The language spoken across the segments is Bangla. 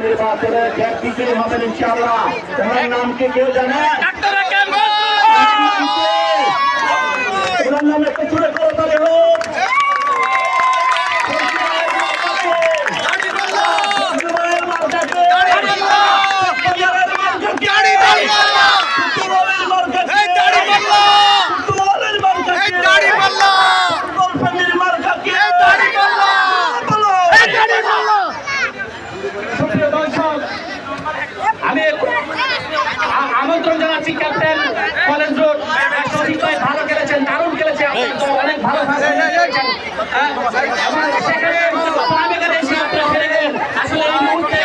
নির্বাচনে যে বিজয়ী হবেন ইনশাআল্লাহ। ওনার নাম কি কেউ জানে? ওনার নাম একটু জুড়ে করে তাহলে হোক জুবাইর মার্কাকে জুবাইর মার্কাকে জুবাইর মার্কাকে জুবাইর মার্কাকে গল্পের মার্কাকে বলো সুপ্রিয় দর্শক আমি আ- জানাচ্ছি ক্যাপ্টেন কলেজ রোড ভাই ভালো খেলেছেন দারুণ খেলেছে অনেক ভালো সেখানে। আসলে এই মুহূর্তে।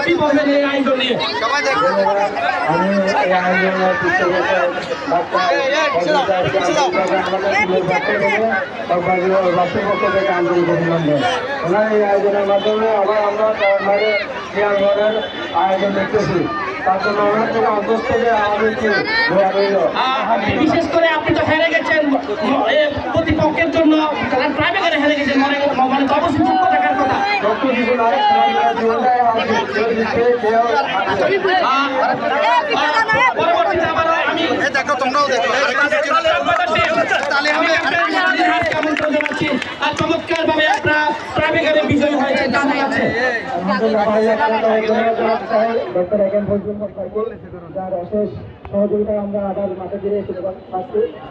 কি বলবেন এই আয়োজন নিয়ে আমি এই আয়োজনের পৃষ্ঠপোষক থেকে আন্তরিক অভিনন্দন ওনার এই আয়োজনের মাধ্যমে আবার আমরা আয়োজন দেখতেছি বিশেষ করে আপনি তো হেরে গেছেন প্রতিপক্ষের জন্য প্রাইভেটে হেরে গেছেন মনে মানে তো অবশ্যই দুঃখ থাকার কথা। পরবর্তীতে আবার আমি দেখো তোমরাও দেখো। তাহলে আর চমৎকার ভাবে আপনারা প্রাইভেটে বিজয়ী হয়েছে কেমন আছে। ডক্টর একেন ফজলুল যার অশেষ সহযোগিতায় আমরা আবার মাঠে ফিরে এসে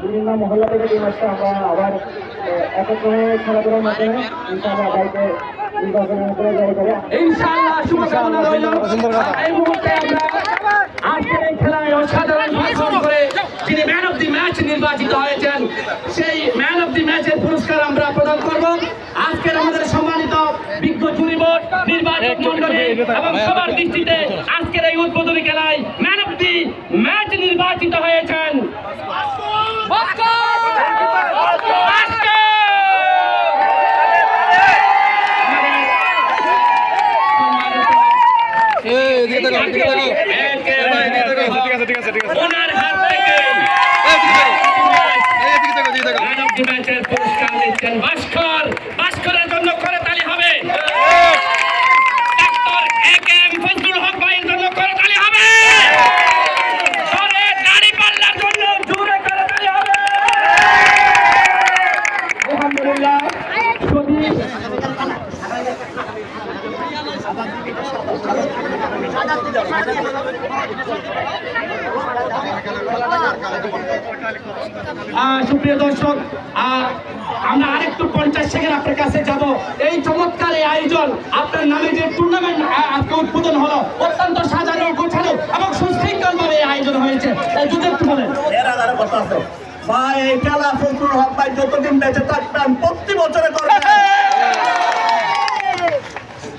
বিভিন্ন মহল্লা থেকে এই ম্যাচটা আমরা আবার একত্র খেলাধুলার মাধ্যমে ইনশাআল্লাহ গাড়িতে নির্বাচনের করে জয় করে ইনশাআল্লাহ শুভকামনা রইল। এই মুহূর্তে আমরা আজকের এই খেলায় অসাধারণ ভাষণ করে যিনি ম্যান অফ দি ম্যাচ নির্বাচিত হয়েছেন সেই ম্যান অফ দি ম্যাচের পুরস্কার আমরা প্রদান করব আজকের আমাদের সম্মানিত বিজ্ঞ জুরি বোর্ড নির্বাচক মন্ডলী এবং সবার দৃষ্টিতে আজকের এই উদ্বোধনী খেলায় ম্যান অফ দি ম্যাচ নির্বাচিত হয়েছেন ওনার হাত থেকে ম্যাচের পুরস্কার দিচ্ছেন ভাস্কর সুপ্রিয় দর্শক আমরা আরেকটু পঞ্চাশ সেকেন্ড আপনার কাছে যাব। এই চমৎকার এই আয়োজন আপনার নামে যে টুর্নামেন্ট আজকে উদ্বোধন হলো অত্যন্ত সাজানো গোছানো এবং সুশৃঙ্খল ভাবে এই আয়োজন হয়েছে। যদি একটু বলেন। ভাই এই খেলা ফজলুল হক ভাই যতদিন বেঁচে থাকবেন প্রতি বছরে করবেন যাতে এই খেলা চালু থাকে। আচ্ছা। তো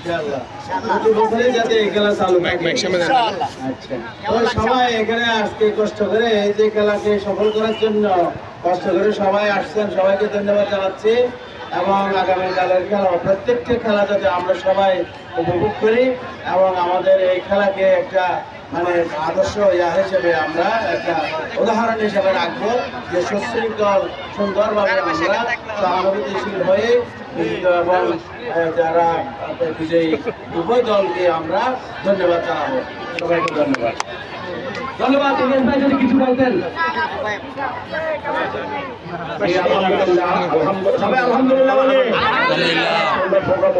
সবাই এখানে আজকে কষ্ট করে এই যে খেলাকে সফল করার জন্য কষ্ট করে সবাই আসছেন। সবাইকে ধন্যবাদ জানাচ্ছি। এবং আগামী খেলা প্রত্যেকটি খেলা যাতে আমরা সবাই উপভোগ করি এবং আমাদের এই খেলাকে একটা মানে আদর্শ ইয়া হিসেবে আমরা একটা উদাহরণ হিসেবে রাখব যে সুশৃঙ্খল সুন্দরভাবে আমরা সহানুভূতিশীল হয়ে এবং যারা বিজয়ী উভয় দলকে আমরা ধন্যবাদ জানাব। সবাইকে ধন্যবাদ। ধন্যবাদ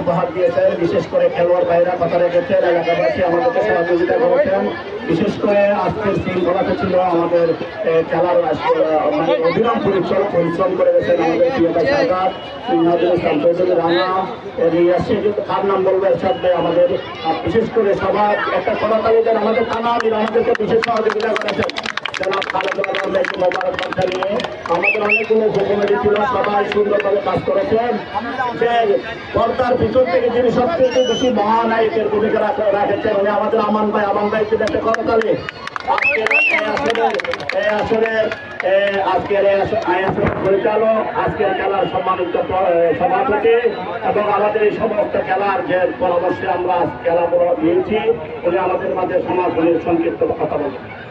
উপহার দিয়েছেন, বিশেষ করে খেলোয়াড় ভাইরা কথা রেখেছেন, এলাকাবাসী আমাদেরকে সহযোগিতা করেছেন। বিশেষ করে আজকের শৃঙ্খলাটা ছিল আমাদের খেলার মানে অবিরাম পরিশ্রম পরিশ্রম করে গেছেন আমাদের প্রিয়তা সরকার নাজুল ইসলাম চৌধুরী রানা খান নাম বলব সাথে আমাদের? বিশেষ করে সবার একটা কথা তালিকা আমাদের থানা আমাদেরকে বিশেষ সহযোগিতা করেছেন। জনাব একটি মোবারক নিয়ে আমাদের অনেকগুলো উপকমিটি ছিল, সবাই সুন্দরভাবে কাজ করেছেন। যে পর্দার ভিতর থেকে যিনি সবচেয়ে বেশি মহানায়কের ভূমিকা রাখ- রাখেছেন, উনি আমাদের আমান ভাই আমান ভাই ছিল একটা করতালি আজকের পরিচালক, আজকের খেলার এবং আমাদের এই সমস্ত খেলার যে পরামর্শে আমরা খেলাগুলো নিয়েছি, উনি আমাদের মাঝে সমাজগুলির সংক্ষিপ্ত কথা বলবেন